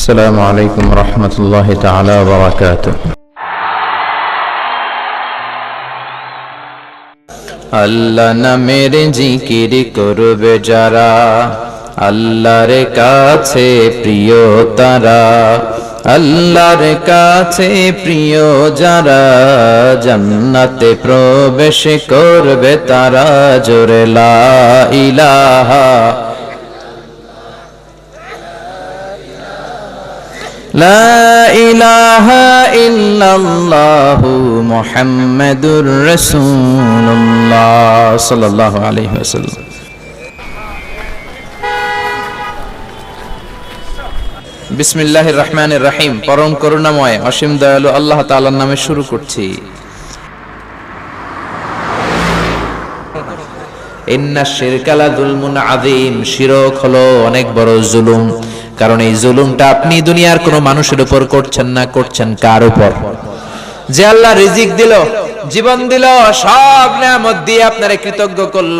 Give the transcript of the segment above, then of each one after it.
السلام عليكم ورحمة الله تعالى وبركاته আল্লাহ নামের জিকির করবে যারা আল্লাহর কাছে প্রিয় তারা আল্লাহর কাছে প্রিয় যারা জান্নাতে প্রবেশ করবে তারা জোরে লা ইলাহা لا إله إلا الله محمد رسول الله صلى الله عليه وسلم বিসমিল্লাহির রহমানির রহিম পরম করুণাময় অসীম দয়ালু আল্লাহ তাআলার নামে শুরু করছি ইন্না শিরকালা দুলমুন আযীম শিরক হলো অনেক বড় জুলুম কারণ এই জুলুমটা আপনি দুনিয়ার কোনো মানুষের উপর করছেন না, করছেন কার উপর? যে আল্লাহ রিজিক দিল, জীবন দিল, সব নিয়ামত দিয়ে আপনারে কৃতজ্ঞ করল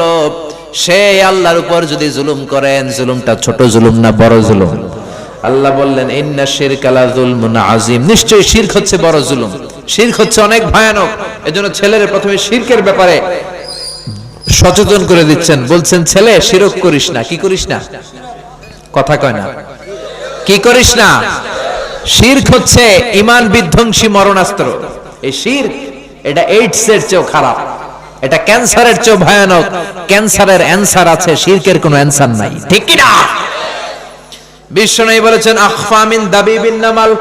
সেই আল্লাহর উপর যদি জুলুম করেন, জুলুমটা ছোট জুলুম না বড় জুলুম? আল্লাহ বললেন, ইন্না শিরকালা যুলমুন আযীম। নিশ্চয়ই শিরক হচ্ছে বড় জুলুম। শিরক হচ্ছে অনেক ভয়ানক। এজন্য ছেলের প্রথমে শিরকের ব্যাপারে সচেতন করে দিচ্ছেন। বলছেন, ছেলে, শিরক করিস না। কি করিস না? কথা কয় না। কি করিস না? শির্ক হচ্ছে ইমান বিধ্বংসী মরণাস্ত্র। এই শির্ক, এটা এইডস এর চেয়েও খারাপ। এটা ক্যান্সারের চেয়েও ভয়ানক। ক্যান্সারের অ্যান্সার আছে, শির্কের কোনো অ্যান্সার নাই। ঠিক কি না বিশ্বনবী বলেছেন আখফামিন দাবিবিন নামাল।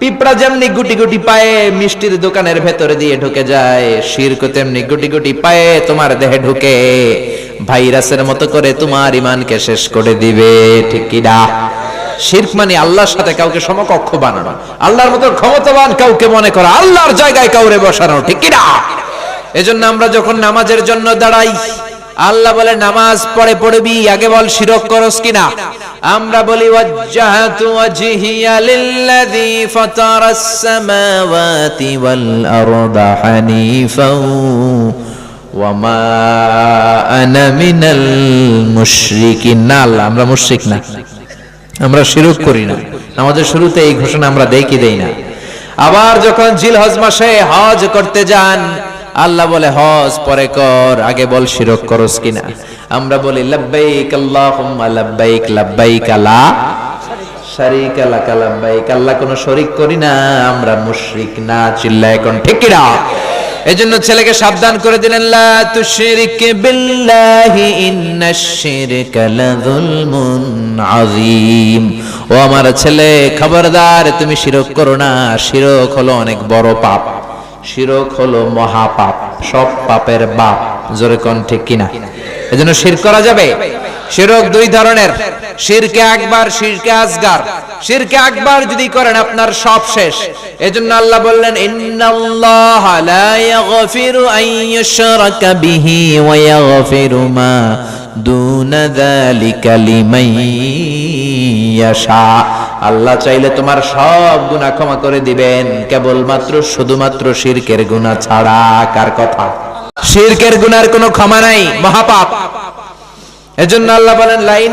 পিঁপড়া যেমনি গুটি গুটি পায়ে মিষ্টির দোকানের ভেতরে দিয়ে ঢুকে যায়, শির্ক তেমনি গুটি গুটি পায়ে তোমার দেহে ঢুকে। ভাইরাসের মতো করে তোমার ইমানকে শেষ করে দিবে। ঠিক কি না শির্ক মানে আল্লাহর সাথে কাউকে সমকক্ষ বানানো। আল্লাহর মতো ক্ষমতাবান কাউকে মনে করা, আল্লাহর জায়গায় কাউরে বসানো, ঠিক কি না এজন্য আমরা যখন নামাজের জন্য দাঁড়াই, আল্লাহ বলে, নামাজ পড়ে পড়বি, আগে বল শিরক করস কিনা? আমরা বলি, ওয়াজ্জাহাতু ওয়াজহিয়া লিল্লাযী ফাতারাস সামাওয়াতি ওয়াল আরদা হানিফাও ওয়ামা আনা মিনাল মুশরিকিন। না, আল্লাহ, আমরা মুশরিক না। আমরা শিরক করি না। আমাদের শুরুতে এই ঘোষণা আমরা দেই কি দেই না। আবার যখন জিল হজ মাসে হজ করতে যান, আল্লাহ বলে, হজ পরে কর, আগে বল শিরক করস কিনা আমরা বলি, লাব্বাইক আল্লাহুম্মা, লাব্বাইক লাব্বাইক লা শারিকা লাকা, লাব্বাইক, আল্লাহ কোনো শরীক করি না, আমরা মুশরিক না চিল্লা এখন ঠিক কি না এজন্য ছেলেকে সাবধান করে দিলেন, লা তুশরিক বিল্লাহি ইন্নাশ শিরকা লাযুলমুন আযীম। ও আমার ছেলে, খবরদার, তুমি শিরক করো না, শিরক হলো অনেক বড় পাপ, শিরক হলো মহাপাপ, সব পাপের বাপ, জোরে কোন ঠিক কিনা। এজন্য শির করা যাবে। শিরক দুই ধরনের। শিরকে আকবার, শিরকে শিরকে আকবার যদি করেন, আপনার সব শেষ। এজন্য আল্লাহ বললেন লা ইউশরাকা বিহি ওয়া মা যালিকা ইয়াশা। আল্লাহ চাইলে তোমার সব গুনাহ ক্ষমা করে দিবেন। কেবলমাত্র, শুধুমাত্র শিরকের গুনাহ ছাড়া কার কথা? শিরকের গুনার কোনো ক্ষমা নাই। মহাপাপ। এজন্য আল্লাহ বলেন, লাইন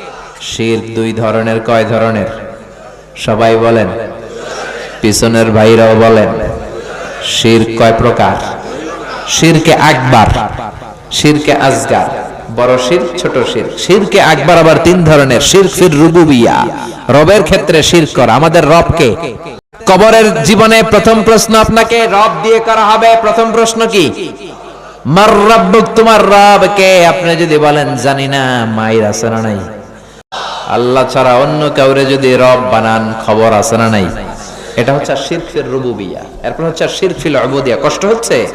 শিরক দুই ধরনের, কয় ধরনের? সবাই বলেন। পিছনের ভাইরাও বলেন। শির কয় প্রকার? শিরকে আকবার, শিরকে আজগার। বড় শির, ছোট শির। শিরকে আকবার আবার তিন ধরনের শির ফির রুবুবিয়া। রবের ক্ষেত্রে শির কর, আমাদের রবকে। কবরের জীবনে প্রথম প্রশ্ন আপনাকে, রব দিয়ে করা হবে। প্রথম প্রশ্ন কি? মার রব্বুক তোমার রব কে আপনি যদি বলেন জানি না, মায়ের আছে না নাই। আল্লাহ ছাড়া অন্য কাউরে যদি রব বানান, খবর আছে না নাই? এটা হচ্ছে শিরফির রুবুবিয়া। এরপর হচ্ছে শিরফিল অবুদিয়া কষ্ট হচ্ছে?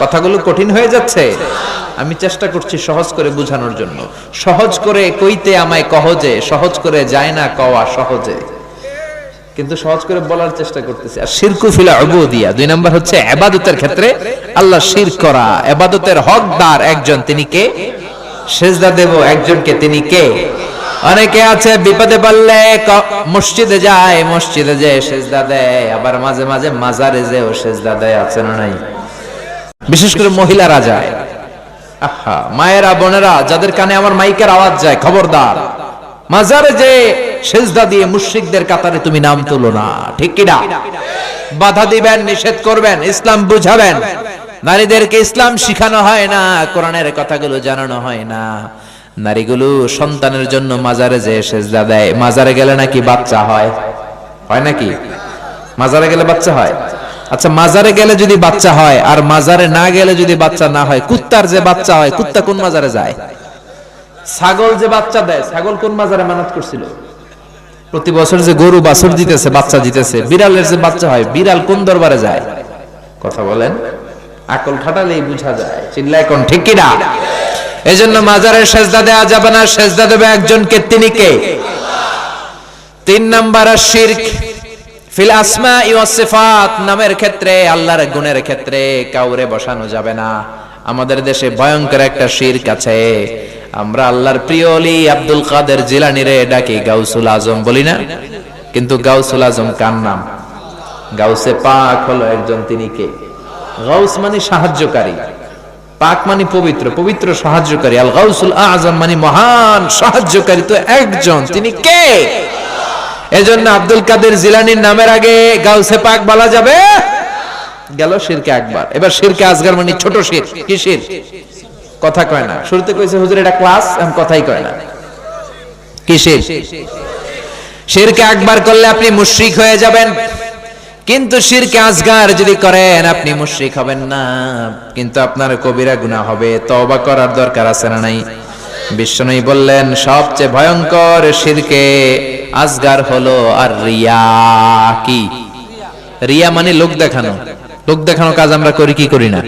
কথাগুলো কঠিন হয়ে যাচ্ছে? আমি চেষ্টা করছি সহজ করে বোঝানোর জন্য। সহজ করে কইতে আমায় কহজে, সহজ করে যায় না কওয়া সহজে। কিন্তু সহজ করে বলার চেষ্টা করতেছি। আর শিরকু ফিলা উবুদিয়া, দুই নাম্বার হচ্ছে ইবাদতের ক্ষেত্রে আল্লাহ শিরক করা। ইবাদতের হকদার একজন, তিনি কে? সেজদা দেব একজনকে, তিনি কে? অনেকে আছে বিপদে পড়লে মসজিদে যায়, মসজিদে যে সেজদা দেয়, আবার মাঝে মাঝে মাজারে যেও সেজদা দেয়, আছে না নাই? বিশেষ করে মহিলারা যায়। আহা, মায়েরা, বোনেরা, যাদের কানে আমার মাইকের আওয়াজ যায়, খবরদার। মাজারে যে সেজদা দিয়ে মুশরিকদের কাতারে তুমি নাম তুলো না, ঠিক কি কিনা বাধা দিবেন, নিষেধ করবেন, ইসলাম বুঝাবেন। নারীদেরকে ইসলাম শিখানো হয় না, কোরআনের কথাগুলো জানানো হয় না। নারীগুলো সন্তানের জন্য মাজারে যে সেজদা দেয়। মাজারে গেলে নাকি বাচ্চা হয়? হয় নাকি? মাজারে গেলে বাচ্চা হয়? আচ্ছা মাজারে গেলে যদি বাচ্চা হয় আর মাজারে না গেলে যদি বাচ্চা না হয়, কুত্তার যে বাচ্চা হয়, কুত্তা কোন মাজারে যায়? ছাগল যে বাচ্চা দেয়, ছাগল কোন মাজারে মানত করছিল? প্রতি বছর যে গরু বাছুর দিতেছে, বাচ্চা দিতেছে, বিড়ালের যে বাচ্চা হয়, বিড়াল কোন দরবারে যায়? কথা বলেন? আকল খাটালেই বুঝা যায়। চিল্লায় কোন, ঠিক কিনা? এই জন্য মাজারের সেজদা দেওয়া যাবে না, সেজদা দেবে একজনকে, তিনি কে? তিন নাম্বার শিরক। ফিল আসমা সিফাত, নামের ক্ষেত্রে, আল্লাহর গুণের ক্ষেত্রে কাউরে বসানো যাবে না। আমাদের দেশে ভয়ঙ্কর একটা শিরক আছে। আমরা আল্লাহর প্রিয় অলি আব্দুল কাদের জিলানি রে ডাকি, গাউসুল আজম বলি না? কিন্তু গাউসুল আজম কার নাম? গাউসে পাক হলো একজন, তিনি কে? গাউস মানে সাহায্যকারী। পাক মানে পবিত্র পবিত্র সাহায্যকারী। আল গাউসুল আজম মানে মহান সাহায্যকারী। তো একজন, তিনি কে? এজন্য আব্দুল কাদের জিলানির নামের আগে গাউসে পাক বলা যাবে। গেল শিরকে একবার এবার শিরকে আজগার মানে ছোট শির। কি শির? কথা কয় না। শুরুতে কইছে, হুজুর, এটা ক্লাস? আমি কথাই কয় না। কি শির? শিরকে একবার করলে আপনি মুশরিক হয়ে যাবেন। কিন্তু শিরকে আজগার যদি করেন, আপনি মুশরিক হবেন না। কিন্তু আপনার কবিরা গুনাহ হবে, তওবা করার দরকার আছে না নাই? বিশ্বনবী বললেন, সবচেয়ে ভয়ঙ্কর শিরকে আজগার হলো আর রিয়া কি? রিয়া মানে লোক দেখানো। লোক দেখানো কাজ আমরা করি, কি করি না?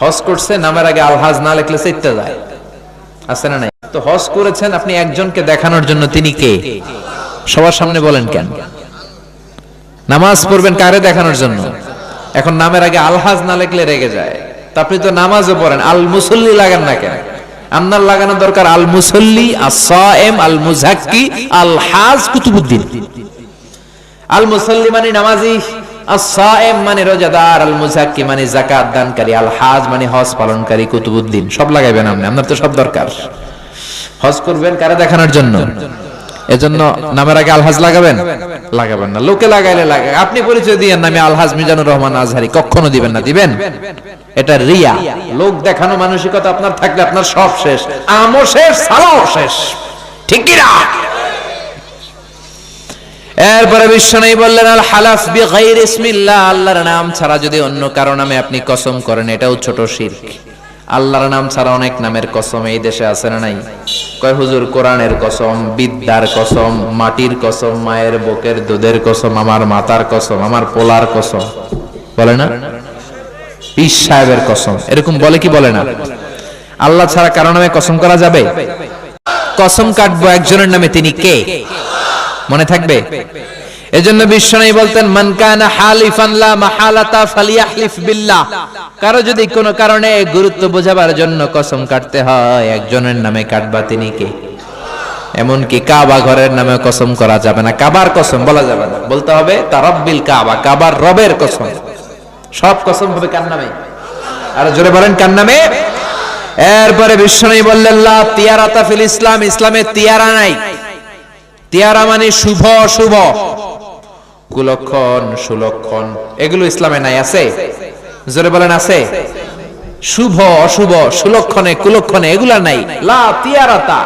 হজ করছে, নামের আগে আলহাজ না লিখলে চেতে যায়। আছে না নাই? তো হজ করেছেন আপনি একজনকে দেখানোর জন্য তিনি কে? সবার সামনে বলেন কেন? নামাজ পড়বেন কারে দেখানোর জন্য? এখন নামের আগে আলহাজ না লিখলে রেগে যায়। তা আপনি তো নামাজও পড়েন আল মুসল্লি লাগান না কেন? আপনার লাগানো দরকার আল মুসল্লি আল মুজাক্কি আল হাজ কুতুবুদ্দিন। আল মুসল্লি মানে নামাজি আসাএম মানে রোজাদার আল মুজাক্কি মানে যাকাত দানকারী আল হাজ মানে হজ পালনকারী কুতুবুদ্দিন। সব লাগাইবেন আপনি, আপনার তো সব দরকার। হজ করবেন কারে দেখানোর জন্য? এজন্য নামের আগে আলহাজ লাগাবেন? লাগাবেন না। লোকে লাগাইলে লাগে আপনি পরিচয় দিয়েন না আমি আলহাজ মিজানুর রহমান আজহারি। কখনো দিবেন না, দিবেন? এটা রিয়া। লোক দেখানো মানসিকতা আপনার থাকলে আপনার সব শেষ। আমও শেষ, সালাও শেষ। ঠিক কি না এরপরে বিশ্ব নেই বললেন, আল হালাফ বি গাইর ইসমিল্লাহ, আল্লাহর নাম ছাড়া যদি অন্য কারও নামে আপনি কসম করেন, এটাও ছোট শিরক। আল্লাহর নাম ছাড়া অনেক নামের কসম এই দেশে আছে না নাই? কয় হুজুর, কোরআনের কসম, বিদ্যার কসম, মাটির কসম, মায়ের বুকের দুধের কসম, আমার মাতার কসম, আমার পোলার কসম, বলে না? পীর সাহেবের কসম, এরকম বলে কি বলে না? আল্লাহ ছাড়া কারও নামে কসম করা যাবে? কসম কাটবো একজনের নামে তিনি কে? মনে থাকবে? এজন্য বিশ্বনবী বলতেন, মান কানা হালিফান লা মাহালাতা ফালিয়াহলিফ বিল্লাহ। কারও যদি কোনো কারণে গুরুত্ব বোঝাবার জন্য কসম কাটতে হয়, একজনের নামে কাটবা তিনি কে? এমনকি কাবা ঘরের নামে কসম করা যাবে না। কাবার কসম বলা যাবে না। বলতে হবে, তারাব্বিল কাবা, কাবার রবের কসম। সব কসম হবে কার নামে? আর জোরে বলেন, কার নামে? এরপরে বিশ্বনবী বললেন, লা তিয়ারাতা ফিল ইসলাম, ইসলামে তিয়ারা নাই। তিয়ারা মানে শুভ শুভ কুলক্ষণ, সুলক্ষণ, এগুলো ইসলামে নাই, আছে? জোরে বলেন, আছে? শুভ, অশুভ, সুলক্ষণে, কুলক্ষণে, এগুলা নাই। লা তিয়ারাতা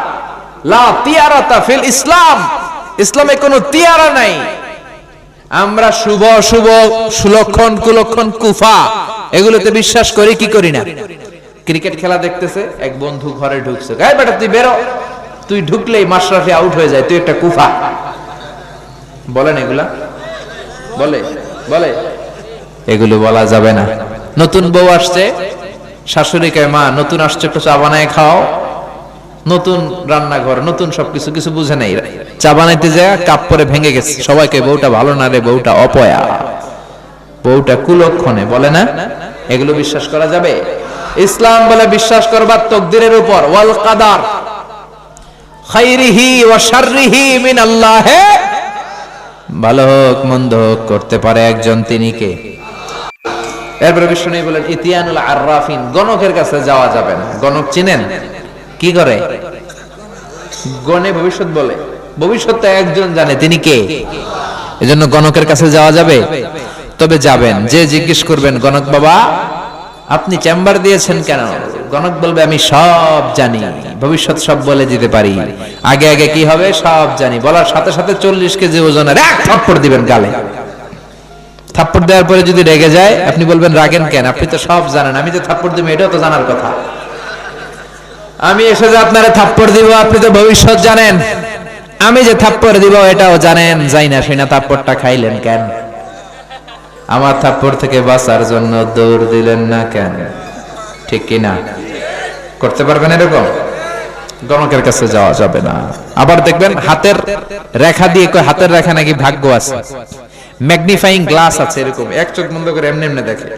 লা তিয়ারাতা ফিল ইসলাম। ইসলামে কোনো তিয়ারা নাই। আমরা শুভ শুভ সুলক্ষণ, কুলক্ষণ, কুফা, এগুলোতে বিশ্বাস করি, কি করি না? ক্রিকেট খেলা দেখতেছে, এক বন্ধু ঘরে ঢুকছে। গায়ে বেটা, তুই বেরো। তুই ঢুকলেই মাশরাফি আউট হয়ে যায়, তুই একটা কুফা। বলেন এগুলা? বলে বলে। এগুলো বলা যাবে না। নতুন বউ আসছে শাশুড়িকে মা, নতুন আসছে, একটু চা বানায় খাও। নতুন রান্নাঘর, নতুন সবকিছু, কিছু বুঝে নাই। চা বানাইতে যায়, কাপ পরে ভেঙে গেছে। সবাইকে বউটা ভালো না রে, বউটা অপয়া। বউটা কুলক্ষণে বলে, না, এগুলো বিশ্বাস করা যাবে? ইসলাম বলে, বিশ্বাস করবার তকদিরের উপর। ওয়াল কাদার। ভালো হোক, মন্দ হোক, করতে পারে একজন তিনি কে? এরপরে বিষ্ণু বলেন, ইতিয়ানুল গণকের কাছে যাওয়া যাবে না। গণক চিনেন? কি করে? গণে ভবিষ্যৎ বলে। ভবিষ্যৎটা একজন জানে, তিনি কে? এজন্য গণকের কাছে যাওয়া যাবে? তবে যাবেন। যে জিজ্ঞেস করবেন, গণক বাবা, আপনি চেম্বার দিয়েছেন কেন? গণক বলবে, আমি সব জানি। ভবিষ্যৎ সব বলে দিতে পারি। আগে আগে কি হবে? সব জানি। বলার সাথে সাথে চল্লিশ কেজি ওজনের এক থাপ্পড় দিবেন গালে। থাপ্পড় দেওয়ার পরে যদি রেগে যায়, আপনি বলবেন, রাগেন কেন? আপনি তো সব জানেন। আমি তো থাপ্পড় দিব, এটাও তো জানার কথা। আমি এসে যে আপনারা থাপ্পড় দিব, আপনি তো ভবিষ্যৎ জানেন। আমি যে থাপ্পড় দিব, এটাও জানেন। যাই না সেই না, থাপ্পড়টা খাইলেন কেন? আমার থাপ্পড় থেকে বাঁচার জন্য দৌড় দিলেন না কেন? ঠিক কি না করতে পারবেন এরকম? গণকের কাছে যাওয়া যাবে না। আবার দেখবেন হাতের রেখা দিয়ে কয় হাতের রেখা নাকি ভাগ্য আছে। ম্যাগনিফাইং গ্লাস আছে এরকম। এক চোখ বন্ধ করে এমনি এমনি দেখে।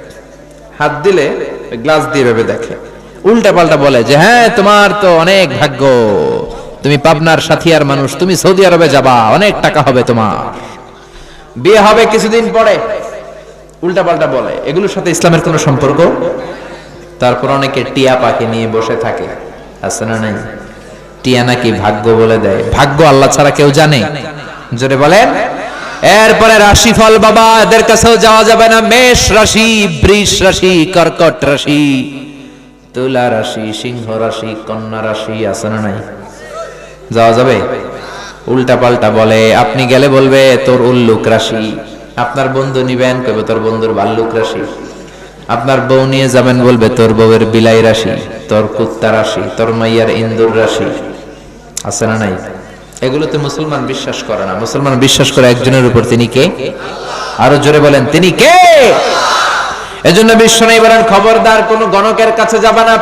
হাত দিলে গ্লাস দিয়ে ভেবে দেখে। উল্টা পাল্টা বলে যে হ্যাঁ তোমার তো অনেক ভাগ্য। তুমি পাবনার সাথিয়ার মানুষ। তুমি সৌদি আরবে যাবা। অনেক টাকা হবে তোমার। বিয়ে হবে কিছুদিন পরে। উল্টা পাল্টা বলে। এগুলোর সাথে ইসলামের কোনো সম্পর্ক? তারপর অনেকে টিয়া পাখি নিয়ে বসে থাকে, আছে না নাই? টিয়া নাকি ভাগ্য বলে দেয়। ভাগ্য আল্লাহ ছাড়া কেউ জানে? জোরে বলেন। এরপরে রাশিফল বাবা, এদের কাছেও যাওয়া যাবে না। মেষ রাশি, বৃষ রাশি, কর্কট রাশি, তুলা রাশি, সিংহ রাশি, কন্যা রাশি, আছে না নাই? যাওয়া যাবে? উল্টা পাল্টা বলে, আপনি গেলে বলবে, তোর উল্লুক রাশি। আপনার বন্ধু নিবেন কবে তোর বন্ধুর বাল্লুক রাশি। আপনার বউ নিয়ে যাবেন বলবে, তোর বউয়ের বিলাই রাশি, তোর কুত্তা রাশি, তোর মাইয়ার ইন্দুর রাশি। আছে না নাই? এগুলোতে মুসলমান বিশ্বাস করে না। মুসলমান বিশ্বাস করে একজনের উপর তিনি কে? আরও জোরে বলেন, তিনি কে? এজন্য বিশ্ব নেই বলেন, খবরদার, কোন গণকের কাছে যাবে না।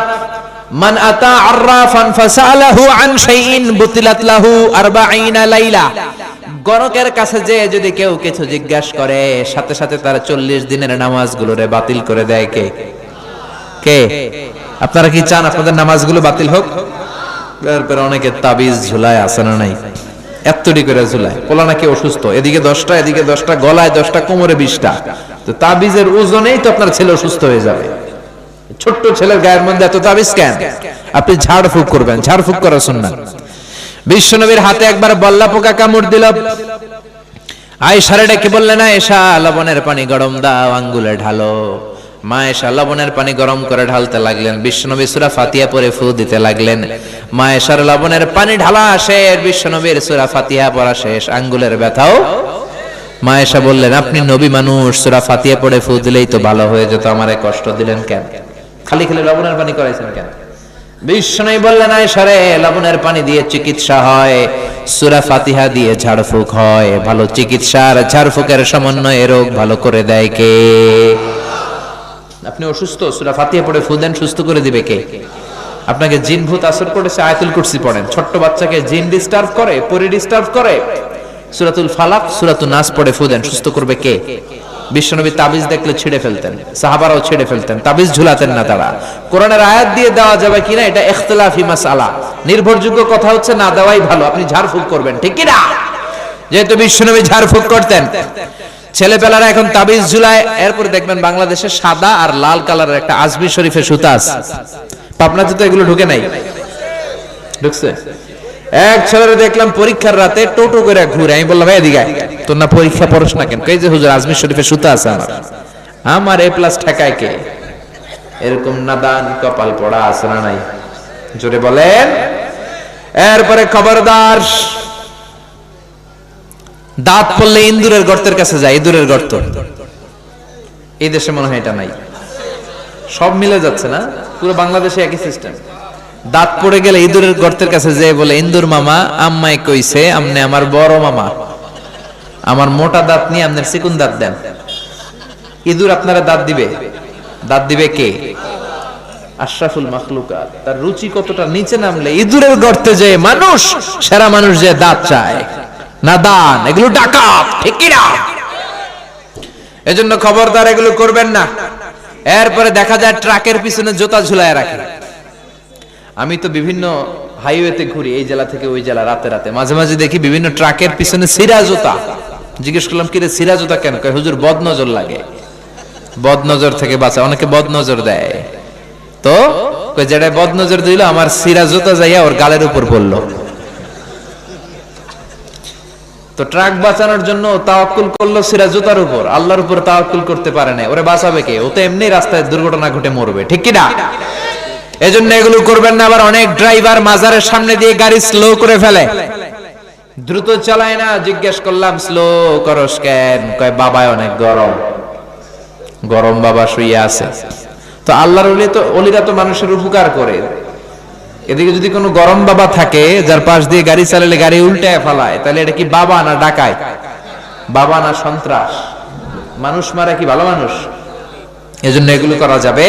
মান আতা আররাফান ফাসালাহু আন শাইইন বুতিলাত লাহু 40 লাইলা। গণকের কাছে যে যদি কেউ কিছু জিজ্ঞাসা করে, সাথে সাথে তার 40 দিনের নামাজগুলোরে বাতিল করে দেয় কে? কে? আপনারা কি চান আপনাদের নামাজগুলো বাতিল হোক? অনেকে তাবিজ ঝুলায়, আছে না নাই? এত্তটি করে ঝুলায়। পোলা নাকি অসুস্থ? এদিকে দশটা এদিকে দশটা, গলায় দশটা, কোমরে বিশটা। তো তাবিজের ওজনেই তো আপনার ছেলে অসুস্থ হয়ে যাবে। ছোট্ট ছেলের গায়ের মধ্যে এত তাবিজ কেন? আপনি ঝাড় ফুক করবেন। ঝাড় ফুক করা শুনবেন। বিশ্বনবীর হাতে একবার বল্লা পোকা কামড় দিল। আয়েশারে ডেকে বললেন এসা লবণের পানি গরম দাও, আঙ্গুলে ঢালো। মা এসা লবণের পানি গরম করে ঢালতে লাগলেন। বিশ্বনবী সুরা ফাতিয়া পরে ফু দিতে লাগলেন। মা এসার লবণের পানি ঢালা শেষ, বিশ্বনবীর সুরা ফাতিয়া পড়া শেষ, আঙ্গুলের ব্যথাও। মা এসা বললেন, আপনি নবী মানুষ, সুরা ফাতিয়া পড়ে ফু দিলেই তো ভালো হয়ে যেত, আমারে কষ্ট দিলেন কেন? খালি খালি লবণের পানি করাইছেন কেন? বিষ্ণু বললেন আয়সারে লবণের পানি দিয়ে চিকিৎসা হয়। সুরা ফাতিহা দিয়ে ঝাড়ফুঁক হয়। ভালো চিকিৎসার ঝাড়ফুঁকের সমন্বয়ে রোগ ভালো করে দেয় কে? আপনি অসুস্থ, সুরা ফাতিহা পড়ে ফুদেন সুস্থ করে দিবে কে? আপনাকে জিন ভূত আসর করেছে, আয়াতুল কুরসি পড়েন। ছোট্ট বাচ্চাকে জিন ডিস্টার্ব করে, পরি ডিস্টার্ব করে। সুরাতুল ফালাক সুরাতুল নাস পড়ে ফুদেন সুস্থ করবে কে? বিশ্বনবী তাবিজ দেখলে ছিঁড়ে ফেলতেন, সাহাবারাও ছিঁড়ে ফেলতেন, তাবিজ ঝুলাতেন না তারা। কোরআনের আয়াত দিয়ে দেওয়া যাবে কিনা এটা ইখতিলাফি মাসআলা নির্ভরযোগ্য কথা হচ্ছে না দেওয়াই ভালো, আপনি ঝাড়ফুঁক করবেন, ঠিক কিনা? যেহেতু বিশ্বনবী ঝাড়ফুঁক করতেন। ছেলেপেলারা এখন তাবিজ ঝুলায়, এরপর দেখবেন বাংলাদেশে সাদা আর লাল কালারের একটা আজমি শরীফের সুতা আছে। পাবনাতে তো এগুলো ঢুকে নাই। ঢুকছে? এক ছেলেরা দেখলাম পরীক্ষার রাতে টোটো করে ঘুরে। আমি বললাম এদিকে তোর না পরীক্ষা পড়স না কেন? কই যে, হুজুর, আজমির শরীফে সুতা আছে আমার। আমার এ প্লাস ঠেকায় কে? এরকম নাদান কপাল পড়া আছে না নাই? জোরে বলেন। এরপরে খবরদার, দাঁত পড়লে ইন্দুরের গর্তের কাছে যায়, ইঁদুরের গর্ত। এই দেশে মনে হয় এটা নাই। সব মিলে যাচ্ছে না? পুরো বাংলাদেশে একই সিস্টেম দাঁত পড়ে গেলে ইঁদুরের গর্তের কাছে যে বলে, ইন্দুর মামা, আম্মাই কইছে, আমনে আমার বড় মামা। আমার মোটা দাঁত নিয়ে আপনার চিকুন দাঁত দেন। ইঁদুর আপনারা দাঁত দিবে। দাঁত দিবে কে? আশরাফুল মাখলুকাত তার রুচি কতটা? নিচে নামলে ইঁদুরের গর্তে যে মানুষ, সেরা মানুষ যে দাঁত চায়। না দান, এগুলো ডাকাত, ঠিক না এজন্য খবরদার এগুলো করবেন না। এরপরে দেখা যায় ট্রাকের পিছনে জুতা ঝুলায় রাখে। আমি তো বিভিন্ন হাইওয়েতে ঘুরি, এই জেলা থেকে ওই জেলা, রাতে রাতে। মাঝে মাঝে দেখি বিভিন্ন ট্রাকের পিছনে সিরা জুতা জিজ্ঞেস করলাম কি রে সিরা জুতা কেন? কয়, হুজুর বদ নজর লাগে। বদ নজর থেকে বাঁচা, অনেকে বদ নজর দেয়। তো যেটা বদ নজর দিল, আমার সিরা জুতা যাইয়া ওর গালের উপর পড়ল। তো ট্রাক বাঁচানোর জন্য তাওয়াক্কুল করল সিরা জুতার উপর। আল্লাহর উপর তাওয়াক্কুল করতে পারে না ওরে বাঁচাবে কে? ও তো এমনি রাস্তায় দুর্ঘটনা ঘটে মরবে। ঠিক কি না? এজন্য এগুলো করবেন না, আবার অনেক ড্রাইভার মাজারের সামনে দিয়ে গাড়ি স্লো করে ফেলে। দ্রুত চালায় না, জিজ্ঞেস করলাম, স্লো করস কেন? কয়, বাবায় অনেক গরম। গরম বাবা শুয়ে আছে। তো আল্লাহর ওলি তো অলিরা তো মানুষের উপকার করে। এদিকে যদি কোনো গরম বাবা থাকে, যার পাশ দিয়ে গাড়ি চালালে গাড়ি উল্টায় ফেলায়, তাহলে এটা কি বাবা না ডাকায়? বাবা না সন্ত্রাস? মানুষ মারা কি ভালো মানুষ? এজন্য এগুলো করা যাবে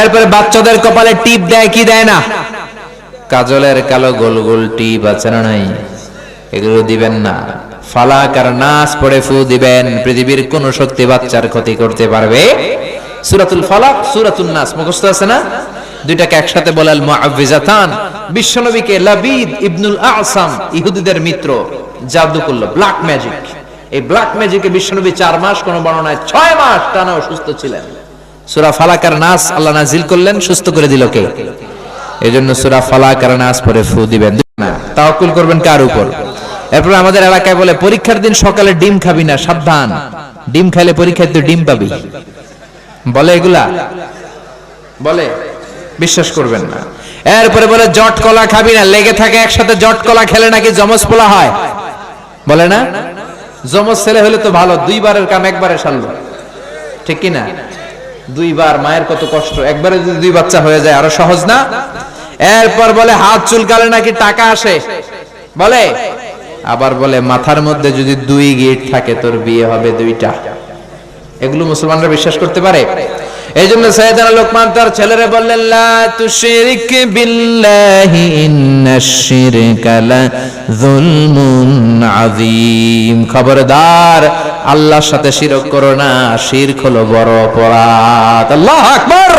এরপরে বাচ্চাদের কপালে টিপ দেয়, কি দেয় না? কাজলের কালো গোল গোল টিপ আছে না নাই? এগুলো দিবেন না। ফালাক আর নাচ পড়ে ফু দিবেন। পৃথিবীর কোন শক্তি বাচ্চার ক্ষতি করতে পারবে? সুরাতুল ফালাক সুরাতুল নাস, মুখস্থ আছে না? দুইটাকে একসাথে বলাল মুআউযিজাতান বিশ্বনবীকে লাবিদ ইবনুল আসাম, ইহুদিদের মিত্র, জাদু করল ব্ল্যাক ম্যাজিক এই ব্ল্যাক ম্যাজিকে বিশ্বনবী চার মাস কোন বর্ণনায় ছয় মাস টানা অসুস্থ ছিলেন। সূরা ফালাক আর নাস আল্লাহ নাজিল করলেন, সুস্থ করে দিল কে? এজন্য সূরা ফালাক আর নাস পরে ফু দিবেন। না, তাওয়াক্কুল করবেন কার উপর? এরপর আমাদের এলাকায় বলে, পরীক্ষার দিন সকালে ডিম খাবি না, সাবধান। ডিম খাইলে পরীক্ষায় তুই ডিম পাবি। বলে এগুলা? বলে, বিশ্বাস করবেন না। এরপরে বলে, জট কলা খাবি না, লেগে থাকে একসাথে জট কলা খেলে নাকি জমজ পোলা হয়? বলে না? জমজ ছেলে হলে তো ভালো, দুইবারের কাম একবারে সারলো। ঠিক কি না? দুইবার মায়ের কত কষ্ট। একবারে যদি দুই বাচ্চা হয়ে যায়, আরও সহজ না? এরপর বলে, হাত চুলকালে নাকি টাকা আসে? বলে? আবার বলে, মাথার মধ্যে যদি দুই গিট থাকে, তোর বিয়ে হবে দুইটা। এগুলো মুসলমানরা বিশ্বাস করতে পারে? এই জন্য সৈয়দানা লোকমান তার ছেলেরে বললেন, লা তুশরিক বিল্লাহি ইন্নাশ শিরকা খবরদার, আল্লাহর সাথে শিরক করো না, শিরক হলো বড় অপরাধ। আল্লাহু আকবার!